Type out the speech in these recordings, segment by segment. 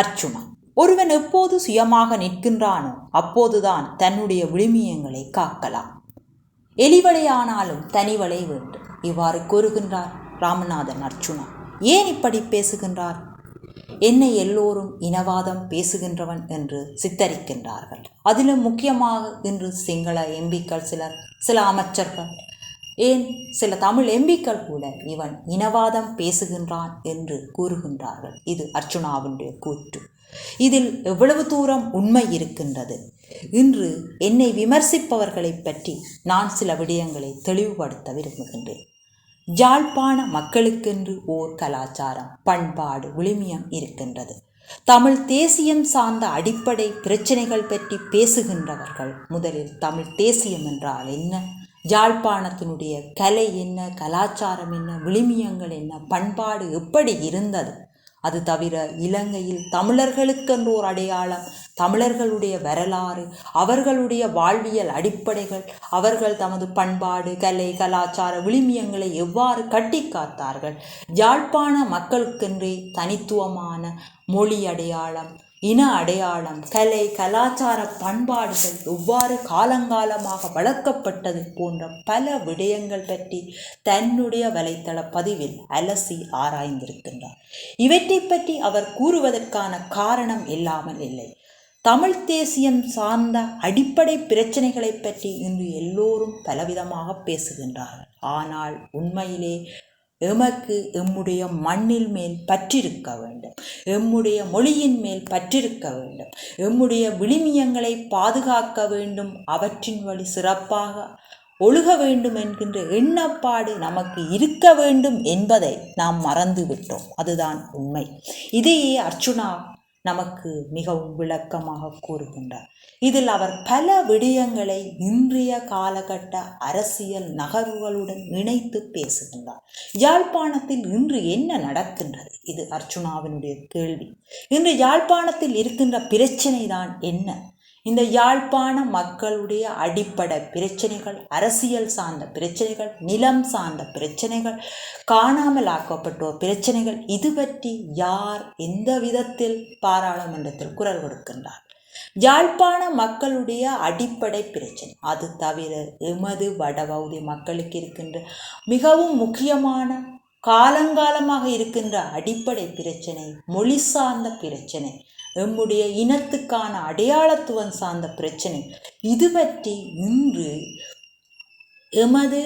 அர்ச்சுனா ஒருவன் எப்போது சுயமாக நிற்கின்றானோ அப்போதுதான் தன்னுடைய விழுமியங்களை காக்கலாம். எலிவளையானாலும் தனிவளை வேண்டும். இவ்வாறு கூறுகின்றார் ராமநாதன் அர்ச்சுனா ஏன் இப்படி பேசுகின்றார்? என்னை எல்லோரும் இனவாதம் பேசுகின்றவன் என்று சித்தரிக்கின்றார்கள். அதிலும் முக்கியமாக இன்று சிங்கள எம்பிக்கள் சிலர் சில அமைச்சர்கள் ஏன்? சில தமிழ் எம்பிக்கள் கூட இவன் இனவாதம் பேசுகின்றான் என்று கூறுகின்றார்கள். இது அர்ச்சுனாவினுடைய கூற்று. இதில் எவ்வளவு தூரம் உண்மை இருக்கின்றது? இன்று என்னை விமர்சிப்பவர்களை பற்றி நான் சில விடயங்களை தெளிவுபடுத்த விரும்புகின்றேன். ஜாழ்ப்பாண மக்களுக்கென்று ஓர் கலாச்சாரம் பண்பாடு விழுமியம் இருக்கின்றது. தமிழ் தேசியம் சார்ந்த அடிப்படை பிரச்சனைகள் பற்றி பேசுகின்றவர்கள் முதலில் தமிழ் தேசியம் என்றால் என்ன? ஜாழ்ப்பாணத்தினுடைய கலை என்ன கலாச்சாரம் என்ன விழுமியங்கள் என்ன பண்பாடு எப்படி இருந்தது? அது தவிர இலங்கையில் தமிழர்களுக்கென்று ஒரு அடையாளம் தமிழர்களுடைய வரலாறு அவர்களுடைய வாழ்வியல் அடிப்படைகள் அவர்கள் தமது பண்பாடு கலை கலாச்சார விழுமியங்களை எவ்வாறு கட்டி காத்தார்கள் யாழ்ப்பாண மக்களுக்கென்றே தனித்துவமான மொழி அடையாளம் இன அடையாளம் கலை கலாச்சார பண்பாடுகள் எவ்வாறு காலங்காலமாக வளர்க்கப்பட்டது போன்ற பல விடயங்கள் பற்றி தன்னுடைய வலைத்தள பதிவில் அலசி ஆராய்ந்திருக்கின்றார். இவற்றை பற்றி அவர் கூறுவதற்கான காரணம் இல்லாமல் இல்லை. தமிழ் தேசியம் சார்ந்த அடிப்படை பிரச்சனைகளை பற்றி இன்று எல்லோரும் பலவிதமாக பேசுகின்றார்கள். ஆனால் உண்மையிலே எமக்கு எம்முடைய மண்ணில் மேல் பற்றிருக்க வேண்டும். எம்முடைய மொழியின் மேல் பற்றிருக்க வேண்டும். எம்முடைய விளிமியங்களை பாதுகாக்க வேண்டும். அவற்றின் வழி சிறப்பாக ஒழுக வேண்டும் என்கின்ற எண்ணப்பாடு நமக்கு இருக்க வேண்டும் என்பதை நாம் மறந்துவிட்டோம். அதுதான் உண்மை. இதையே அர்ச்சுனா நமக்கு மிகவும் விளக்கமாக கூறுகின்றார். இதில் அவர் பல விடயங்களை இன்றைய காலகட்ட அரசியல் நகர்வுகளுடன் இணைத்து பேசுகின்றார். யாழ்ப்பாணத்தில் இன்று என்ன நடக்கின்றது? இது அர்ச்சுனாவினுடைய கேள்வி. இன்று யாழ்ப்பாணத்தில் இருக்கின்ற பிரச்சனை தான் என்ன? இந்த யாழ்ப்பாண மக்களுடைய அடிப்படை பிரச்சனைகள் அரசியல் சார்ந்த பிரச்சனைகள் நிலம் சார்ந்த பிரச்சனைகள் காணாமல் ஆக்கப்பட்டோர் பிரச்சனைகள் இது பற்றி யார் எந்த விதத்தில் பாராளுமன்றத்தில் குரல் கொடுக்கின்றார்? யாழ்ப்பாண மக்களுடைய அடிப்படை பிரச்சனை அது தவிர எமது வடபகுதி மக்களுக்கு இருக்கின்ற மிகவும் முக்கியமான காலங்காலமாக இருக்கின்ற அடிப்படை பிரச்சனை மொழி சார்ந்த பிரச்சனை எம்முடைய இனத்துக்கான அடையாளத்துவம் சார்ந்த பிரச்சனை. இது பற்றி இன்று எமது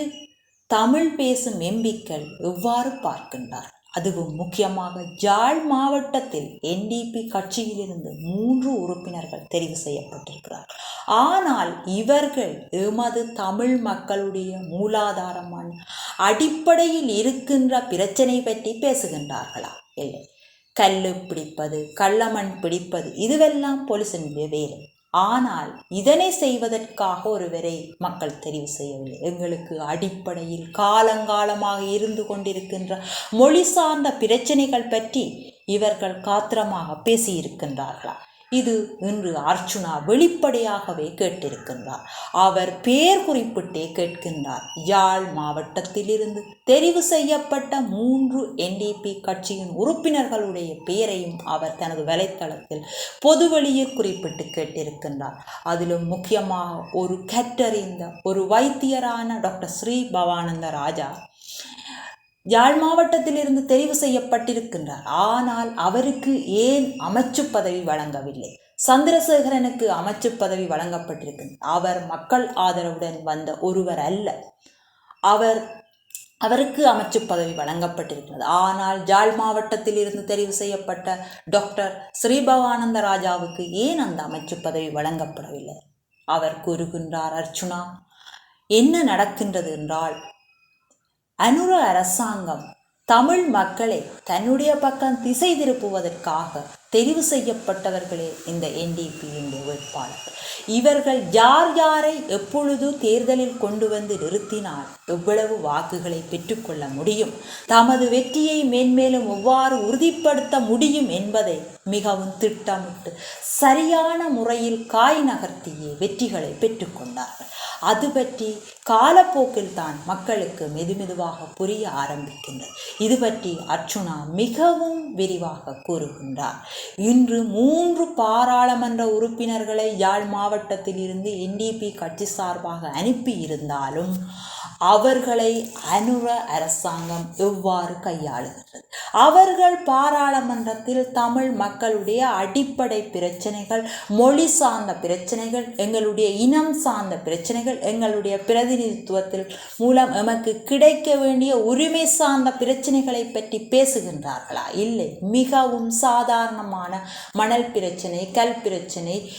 தமிழ் பேசும் எம்பிக்கள் எவ்வாறு பார்க்கின்றார்? அதுவும் முக்கியமாக ஜாழ் மாவட்டத்தில் என்டிபி கட்சியிலிருந்து மூன்று உறுப்பினர்கள் தெரிவு செய்யப்பட்டிருக்கிறார். ஆனால் இவர்கள் எமது தமிழ் மக்களுடைய மூலாதாரமான அடிப்படையில் இருக்கின்ற பிரச்சனை பற்றி பேசுகின்றார்களா? இல்லை. கல் பிடிப்பது கள்ளமண் பிடிப்பது இதுவெல்லாம் போலீசினுடைய வேலை. ஆனால் இதனை செய்வதற்காக ஒருவரை மக்கள் தெரிவு செய்யவில்லை. எங்களுக்கு அடிப்படையில் காலங்காலமாக இருந்து கொண்டிருக்கின்ற மொழி சார்ந்த பிரச்சனைகள் பற்றி இவர்கள் காத்திரமாக பேசியிருக்கின்றார்களா? இது இன்று அர்ச்சுனா வெளிப்படையாகவே கேட்டிருக்கின்றார். அவர் பேர் குறிப்பிட்டே கேட்கின்றார். யாழ் மாவட்டத்திலிருந்து தெரிவு செய்யப்பட்ட மூன்று என்டிபி கட்சியின் உறுப்பினர்களுடைய பெயரையும் அவர் தனது வலைத்தளத்தில் பொதுவெளியில் குறிப்பிட்டு கேட்டிருக்கின்றார். அதிலும் முக்கியமாக ஒரு கற்றறிந்த ஒரு வைத்தியரான டாக்டர் ஸ்ரீ பவானந்த ராஜா யாழ் மாவட்டத்திலிருந்து தெரிவு செய்யப்பட்டிருக்கின்றார். ஆனால் அவருக்கு ஏன் அமைச்சு பதவி வழங்கவில்லை? சந்திரசேகரனுக்கு அமைச்சு பதவி வழங்கப்பட்டிருக்கின்றது. அவர் மக்கள் ஆதரவுடன் வந்த ஒருவர் அல்ல. அவர் அவருக்கு அமைச்சு பதவி வழங்கப்பட்டிருக்கிறது. ஆனால் ஜாழ் மாவட்டத்தில் இருந்து தெரிவு செய்யப்பட்ட டாக்டர் ஸ்ரீபவானந்த ராஜாவுக்கு ஏன் அந்த அமைச்சு பதவி வழங்கப்படவில்லை? அவர் கூறுகின்றார் அர்ச்சுனா என்ன நடக்கின்றது என்றால் அனுர அரசாங்கம் தமிழ் மக்களை தன்னுடைய பக்கம் திசை திருப்புவதற்காக தெரிவு செய்யப்பட்டவர்களே இந்த என்டிபியின் வேட்பாளர்கள். இவர்கள் யார் யாரை எப்பொழுது தேர்தலில் கொண்டு வந்து நிறுத்தினால் எவ்வளவு வாக்குகளை பெற்றுக்கொள்ள முடியும்? தமது வெற்றியை மேன்மேலும் எவ்வாறு உறுதிப்படுத்த முடியும் என்பதை மிகவும் திட்டமிட்டு சரியான முறையில் காய் நகர்த்தியே வெற்றிகளை பெற்றுக்கொண்டார்கள் அது பற்றி காலப்போக்கில் தான் மக்களுக்கு மெதுமெதுவாக புரிய ஆரம்பிக்கின்றது. இது பற்றி அர்ச்சுனா மிகவும் விரிவாக கூறுகின்றார். இன்று மூன்று பாராளுமன்ற உறுப்பினர்களை யாழ் மாவட்டத்தில் இருந்து என்டிபி கட்சி சார்பாக அனுப்பி இருந்தாலும் அவர்களை அனுர அரசாங்கம் எவ்வாறு கையாளுகின்றது? அவர்கள் பாராளுமன்றத்தில் தமிழ் மக்களுடைய அடிப்படை பிரச்சனைகள் மொழி சார்ந்த பிரச்சனைகள் எங்களுடைய இனம் சார்ந்த பிரச்சனைகள் எங்களுடைய பிரதிநிதித்துவத்தில் மூலம் எமக்கு கிடைக்க வேண்டிய உரிமை சார்ந்த பிரச்சனைகளை பற்றி பேசுகின்றார்களா? இல்லை. மிகவும் சாதாரணமான மணல் பிரச்சனை கல் பிரச்சனை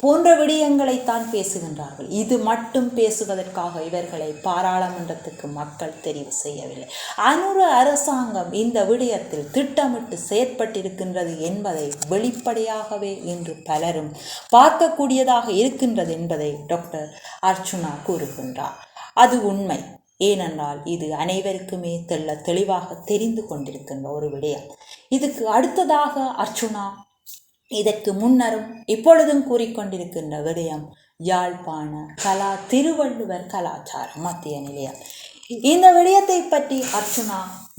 போன்ற விடயங்களைத்தான் பேசுகின்றார்கள். இது மட்டும் பேசுவதற்காக இவர்களை பாராளுமன்றத்துக்கு மக்கள் தெரிவு செய்யவில்லை. அனுறு அரசாங்கம் இந்த விடயத்தில் திட்டமிட்டு செயற்பட்டிருக்கின்றது என்பதை வெளிப்படையாகவே இன்று பலரும் பார்க்கக்கூடியதாக இருக்கின்றது என்பதை டாக்டர் அர்ச்சுனா கூறுகின்றார். அது உண்மை. ஏனென்றால் இது அனைவருக்குமே தெல்ல தெளிவாக தெரிந்து கொண்டிருக்கின்ற ஒரு விடயம். இதுக்கு அடுத்ததாக அர்ச்சுனா இதற்கு முன்னரும் இப்பொழுதும் கூறிக்கொண்டிருக்கின்ற விடயம் யாழ்ப்பாண கலா திருவள்ளுவர் கலாச்சாரம் மத்திய நிலையம். இந்த விடயத்தை பற்றி அர்ச்சுனா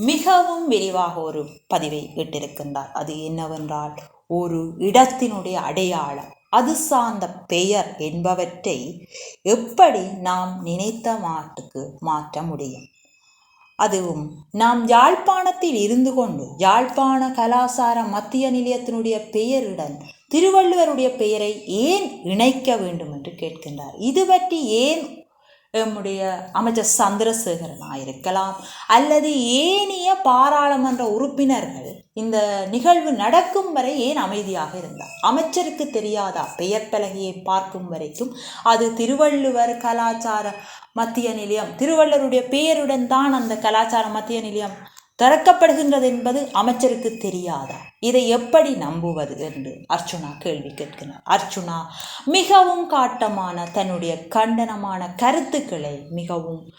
மிகவும் விரிவாக ஒரு பதிவை இட்டிருக்கின்றார். அது என்னவென்றால் ஒரு இடத்தினுடைய அடையாளம் அது சார்ந்த பெயர் என்பவற்றை எப்படி நாம் நினைத்த மாட்டுக்கு மாற்ற முடியும்? அதுவும் நாம் யாழ்ப்பாணத்தில் இருந்து கொண்டு யாழ்ப்பாண கலாசார மத்திய நிலையத்தினுடைய பெயருடன் திருவள்ளுவருடைய பெயரை ஏன் இணைக்க வேண்டும் என்று கேட்கின்றார். இது பற்றி ஏன் நம்முடைய அமைச்சர் சந்திரசேகரனாக இருக்கலாம் அல்லது ஏனைய பாராளுமன்ற உறுப்பினர்கள் இந்த நிகழ்வு நடக்கும் வரை ஏன் அமைதியாக இருந்தார்? அமைச்சருக்கு தெரியாதா? பெயர் பலகையை பார்க்கும் வரைக்கும் அது திருவள்ளுவர் கலாச்சார மத்திய நிலையம் திருவள்ளுவருடைய பெயருடன் தான் அந்த கலாச்சார மத்திய நிலையம் திறக்கப்படுகின்றது என்பது அமைச்சருக்கு தெரியாதா? இதை எப்படி நம்புவது என்று அர்ச்சுனா கேள்வி கேட்கிறார். அர்ச்சுனா மிகவும் காட்டமான தன்னுடைய கண்டனமான கருத்துக்களை மிகவும்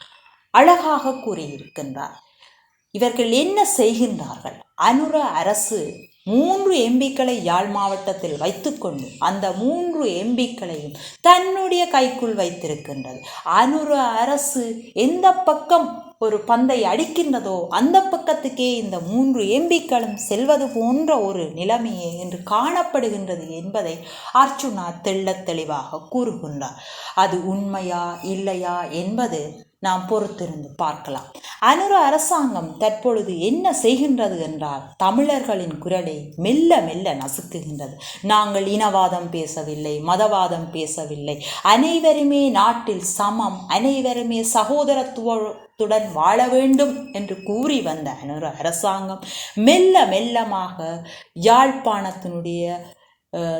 அழகாக கூறியிருக்கின்றார். இவர்கள் என்ன செய்கின்றார்கள்? அனுர அரசு மூன்று எம்பிக்களை யாழ் மாவட்டத்தில் வைத்துக்கொண்டு அந்த மூன்று எம்பிக்களையும் தன்னுடைய கைக்குள் வைத்திருக்கின்றது. அனுர அரசு எந்த பக்கம் ஒரு பந்தை அடிக்கின்றதோ அந்த பக்கத்துக்கே இந்த மூன்று எம்பிக்களும் செல்வது போன்ற ஒரு நிலைமையே என்று காணப்படுகின்றது என்பதை அர்ச்சுனா தெள்ளத் தெளிவாக கூறுகின்றார். அது உண்மையா இல்லையா என்பது நாம் பொறுத்திருந்து பார்க்கலாம். அனுர அரசாங்கம் தற்பொழுது என்ன செய்கின்றது என்றால் தமிழர்களின் குரலை மெல்ல மெல்ல நசுக்குகின்றது. நாங்கள் இனவாதம் பேசவில்லை மதவாதம் பேசவில்லை. அனைவருமே நாட்டில் சமம் அனைவருமே சகோதரத்துவத்துடன் வாழ வேண்டும் என்று கூறி வந்த அனுர அரசாங்கம் மெல்ல மெல்லமாக யாழ்ப்பாணத்தினுடைய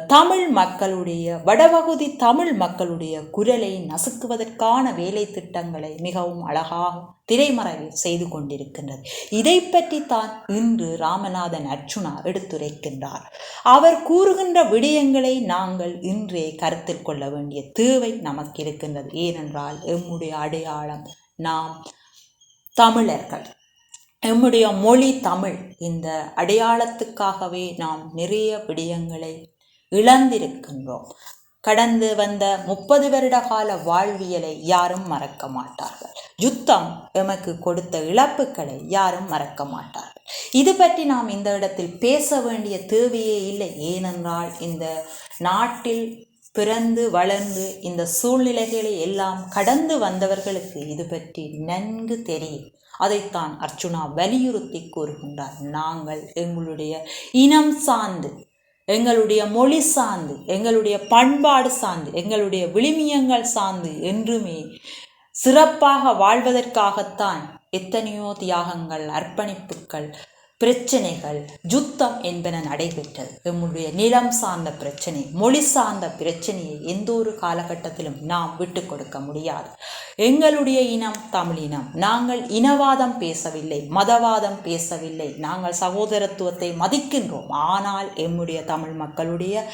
தமிழ் மக்களுடைய வடபகுதி தமிழ் மக்களுடைய குரலை நசுக்குவதற்கான வேலை திட்டங்களை மிகவும் அழகாக திரைமறைவில் செய்து கொண்டிருக்கின்றது. இதை பற்றி தான் இன்று ராமநாதன் அர்ச்சுனா எடுத்துரைக்கின்றார். அவர் கூறுகின்ற விடயங்களை நாங்கள் இன்றே கருத்தில் கொள்ள வேண்டிய தேவை நமக்கு இருக்கின்றது ஏனென்றால் எம்முடைய அடையாளம் நாம் தமிழர்கள். நம்முடைய மொழி தமிழ். இந்த அடையாளத்துக்காகவே நாம் நிறைய விடயங்களை இழந்திருக்கின்றோம். கடந்து வந்த முப்பது வருட கால வாழ்வியலை யாரும் மறக்க மாட்டார்கள். யுத்தம் எமக்கு கொடுத்த இழப்புகளை யாரும் மறக்க மாட்டார்கள். இது பற்றி நாம் இந்த இடத்தில் பேச வேண்டிய தேவையே இல்லை. ஏனென்றால் இந்த நாட்டில் பிறந்து வளர்ந்து இந்த சூழ்நிலைகளை எல்லாம் கடந்து வந்தவர்களுக்கு இது பற்றி நன்கு தெரியும். அதைத்தான் அர்ச்சுனா வலியுறுத்தி கூறுகின்றார். நாங்கள் எங்களுடைய இனம் சார்ந்து எங்களுடைய மொழி சார்ந்து எங்களுடைய பண்பாடு சார்ந்து எங்களுடைய விழுமியங்கள் சார்ந்து என்றுமே சிறப்பாக வாழ்வதற்காகத்தான் எத்தனையோ தியாகங்கள் அர்ப்பணிப்புகள் பிரச்சனைகள் யுத்தம் என்பன நடைபெற்றது. எம்முடைய நிலம் சார்ந்த பிரச்சனை மொழி சார்ந்த பிரச்சனையை எந்த ஒரு காலகட்டத்திலும் நாம் விட்டு கொடுக்க முடியாது. எங்களுடைய இனம் தமிழ் இனம். நாங்கள் இனவாதம் பேசவில்லை மதவாதம் பேசவில்லை. நாங்கள் சகோதரத்துவத்தை மதிக்கின்றோம். ஆனால் எம்முடைய தமிழ் மக்களுடைய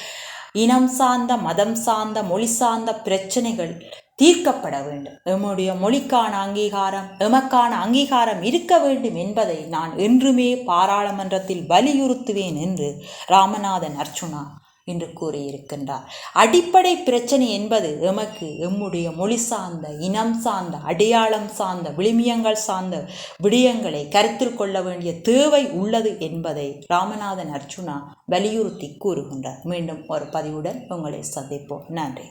இனம் சார்ந்த மதம் சார்ந்த மொழி சார்ந்த பிரச்சனைகள் தீர்க்கப்பட வேண்டும். எம்முடைய மொழிக்கான அங்கீகாரம் எமக்கான அங்கீகாரம் இருக்க வேண்டும் என்பதை நான் என்றுமே பாராளுமன்றத்தில் வலியுறுத்துவேன் என்று ராமநாதன் அர்ச்சுனா என்று கூறியிருக்கின்றார். அடிப்படை பிரச்சனை என்பது எமக்கு எம்முடைய மொழி சார்ந்த இனம் சார்ந்த அடையாளம் சார்ந்த விளிமியங்கள் சார்ந்த விடயங்களை கருத்தில் கொள்ள வேண்டிய தேவை உள்ளது என்பதை ராமநாதன் அர்ச்சுனா வலியுறுத்தி கூறுகின்றார். மீண்டும் ஒரு பதிவுடன் உங்களை சந்திப்போம். நன்றி.